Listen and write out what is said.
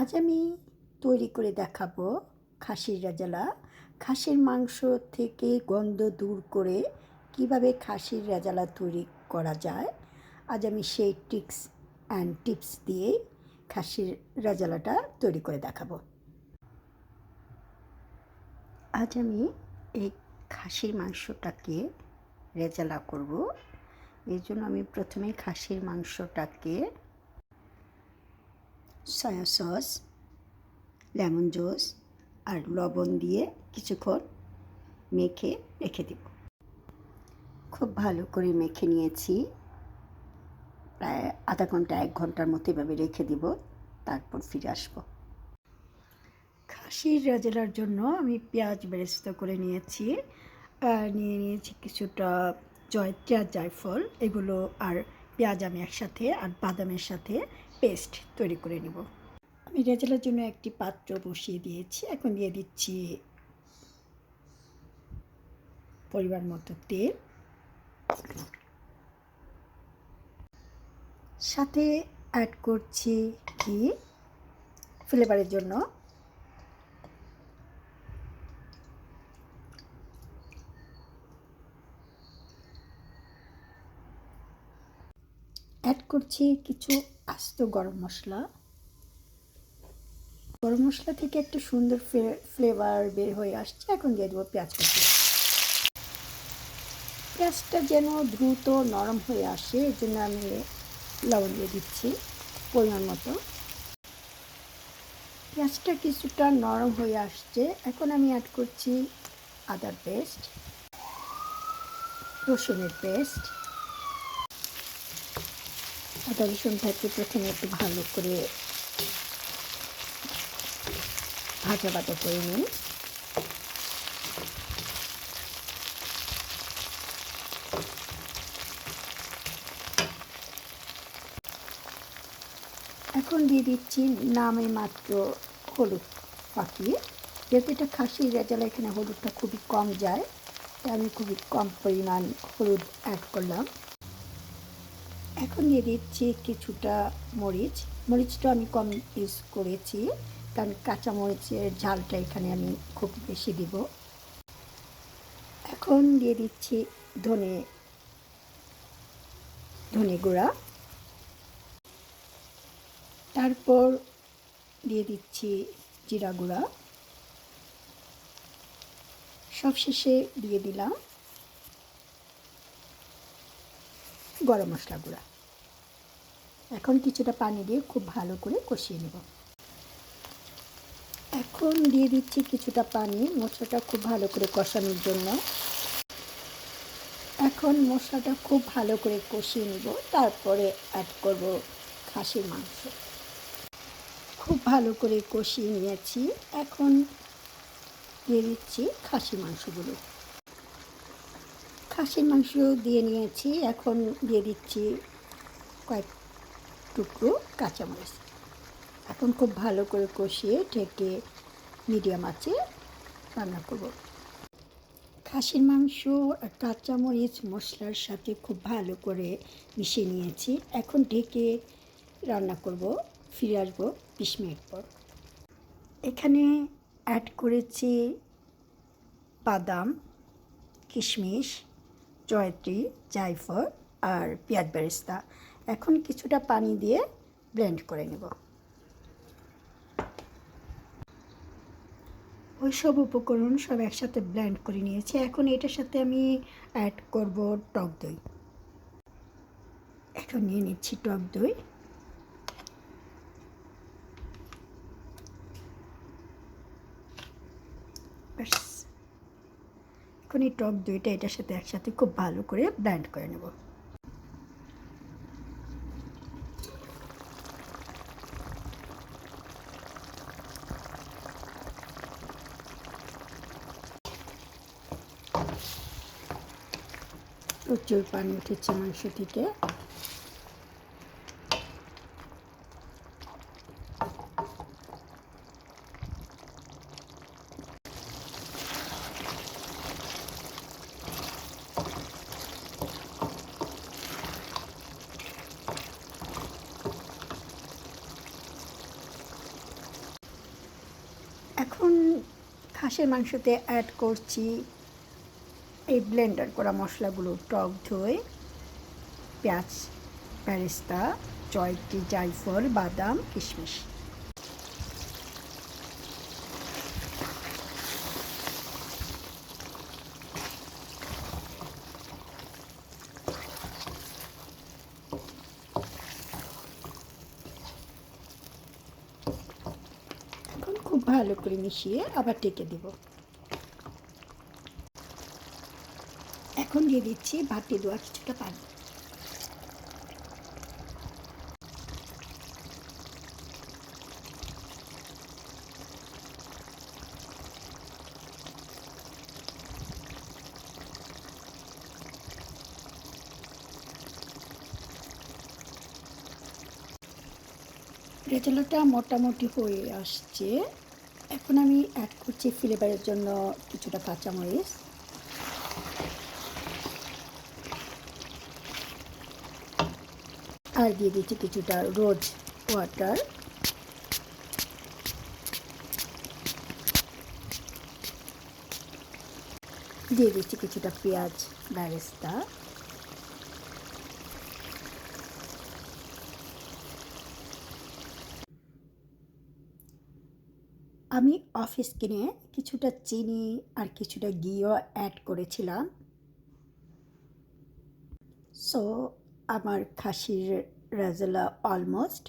আজ আমি তৈরি করে দেখাবো খাসির রেজালা। খাসির মাংস থেকে গন্ধ দূর করে কীভাবে খাসির রেজালা তৈরি করা যায়। আজ আমি সেই ট্রিক্স অ্যান্ড টিপস দিয়ে খাসির রেজালাটা তৈরি করে দেখাবো। আজ আমি এই খাসির মাংসটাকে রেজালা করব। এর জন্য আমি প্রথমে খাসির মাংসটাকে সয়া সস লেমন জুস আর লবণ দিয়ে কিছুক্ষণ মেখে রেখে দেব। খুব ভালো করে মেখে নিয়েছি। প্রায় আধা ঘণ্টা, এক ঘণ্টার মতো এভাবে রেখে দিব, তারপর ফিরে আসব। খাসির রাজেলার জন্য আমি পেঁয়াজ বেরেস্ত করে নিয়েছি। আর নিয়ে নিয়েছি কিছুটা জয়ত্রী আর জায়ফল। এগুলো আর পেঁয়াজ আমি একসাথে আর বাদামের সাথে পেস্ট তৈরি করে নেব। আমি রেজালার জন্য একটি পাত্র বসিয়ে দিয়েছি। এখন দিয়ে দিচ্ছি পরিবার মতো তেল। সাথে অ্যাড করছি ঘি। ফ্লেভারের জন্য। অ্যাড করছি কিছু আস্ত গরম মশলা। গরম মশলা থেকে একটা সুন্দর ফ্লেভার বের হয়ে আসছে। এখন দিয়ে দেবো পেঁয়াজ কুচি পেঁয়াজটা যেন দ্রুত নরম হয়ে আসে এর জন্য আমি লবণ দিয়ে দিচ্ছি পরিমাণ মতো। পেঁয়াজটা কিছুটা নরম হয়ে আসছে। এখন আমি অ্যাড করছি আদার পেস্ট রসুনের পেস্ট আদা রসুনটাকে প্রথমে একটু ভালো করে ভাজা ভাজা করে নিই। এখন দিয়ে দিচ্ছি নামে মাত্র হলুদ পাকিয়ে। যেহেতু এটা খাসির রেজালা এখানে হলুদটা খুবই কম যায়, তাই আমি খুবই কম পরিমাণ হলুদ অ্যাড করলাম। এখন দিয়ে দিচ্ছি কিছুটা মরিচ। মরিচটা আমি কম ইউজ করেছি, কারণ কাঁচা মরিচের ঝালটা এখানে আমি খুব বেশি দিব। এখন দিয়ে দিচ্ছি ধনে ধনে গুঁড়া। তারপর দিয়ে দিচ্ছি জিরা গুঁড়া। সবশেষে দিয়ে দিলাম গরম মশলা গুঁড়া। এখন কিছুটা পানি দিয়ে খুব ভালো করে কষিয়ে নেব। এখন দিয়ে দিচ্ছি কিছুটা পানি, মশলাটা খুব ভালো করে কষানোর জন্য। এখন মশলাটা খুব ভালো করে কষিয়ে নেব, তারপরে অ্যাড করব খাসির মাংস। খুব ভালো করে কষিয়ে নিয়েছি, এখন দিয়ে দিচ্ছি খাসির মাংসগুলো। খাসির মাংস দিয়ে নিয়েছি, এখন দিয়ে দিচ্ছি কয়েক টুকরো কাঁচামরিচ। এখন খুব ভালো করে কষিয়ে ঢেকে মিডিয়াম আছে রান্না করব। খাসির মাংস আর কাঁচামরিচ মশলার সাথে খুব ভালো করে মিশিয়ে নিয়েছি। এখন ঢেকে রান্না করব, ফিরে আসব বিশ মিনিট পর। এখানে অ্যাড করেছি বাদাম, কিশমিশ, জয়ত্রী, জায়ফল আর পেঁয়াজ বেরেস্তা। এখন কিছুটা পানি দিয়ে ব্লেন্ড করে নেব। ওই সব উপকরণ সব একসাথে ব্লেন্ড করে নিয়েছি। এখন এটার সাথে আমি অ্যাড করব টক দই। এখন নিয়ে নিচ্ছি টক দই। এখন এই টক দইটা এটার সাথে একসাথে খুব ভালো করে ব্লেন্ড করে নেব। প্রচুর পানি উঠেছে মাংস থেকে। এখন খাসের মাংসতে অ্যাড করছি এই ব্লেন্ডার করা মশলাগুলো টক দই, পেঁয়াজ প্যারেস্তা জয়টি জায়ফল, বাদাম, কিশমিশ। খুব ভালো করে মিশিয়ে আবার টেকে দেব। এখন দিয়ে দিচ্ছি ভাতে দেওয়া কিছুটা পানি। রেজাল্টটা মোটামুটি হয়ে আসছে। এখন আমি অ্যাড করছি ফ্লেভারের জন্য কিছুটা কাঁচামরিচ। আর দিয়ে দিচ্ছি কিছুটা রোজ ওয়াটার। দিয়ে দিচ্ছি কিছুটা পেঁয়াজ ব্যারেস্তা। আমি অফিস কিনে কিছুটা চিনি আর কিছুটা ঘিও অ্যাড করেছিলাম। সো আমার খাসির রাজালা অলমোস্ট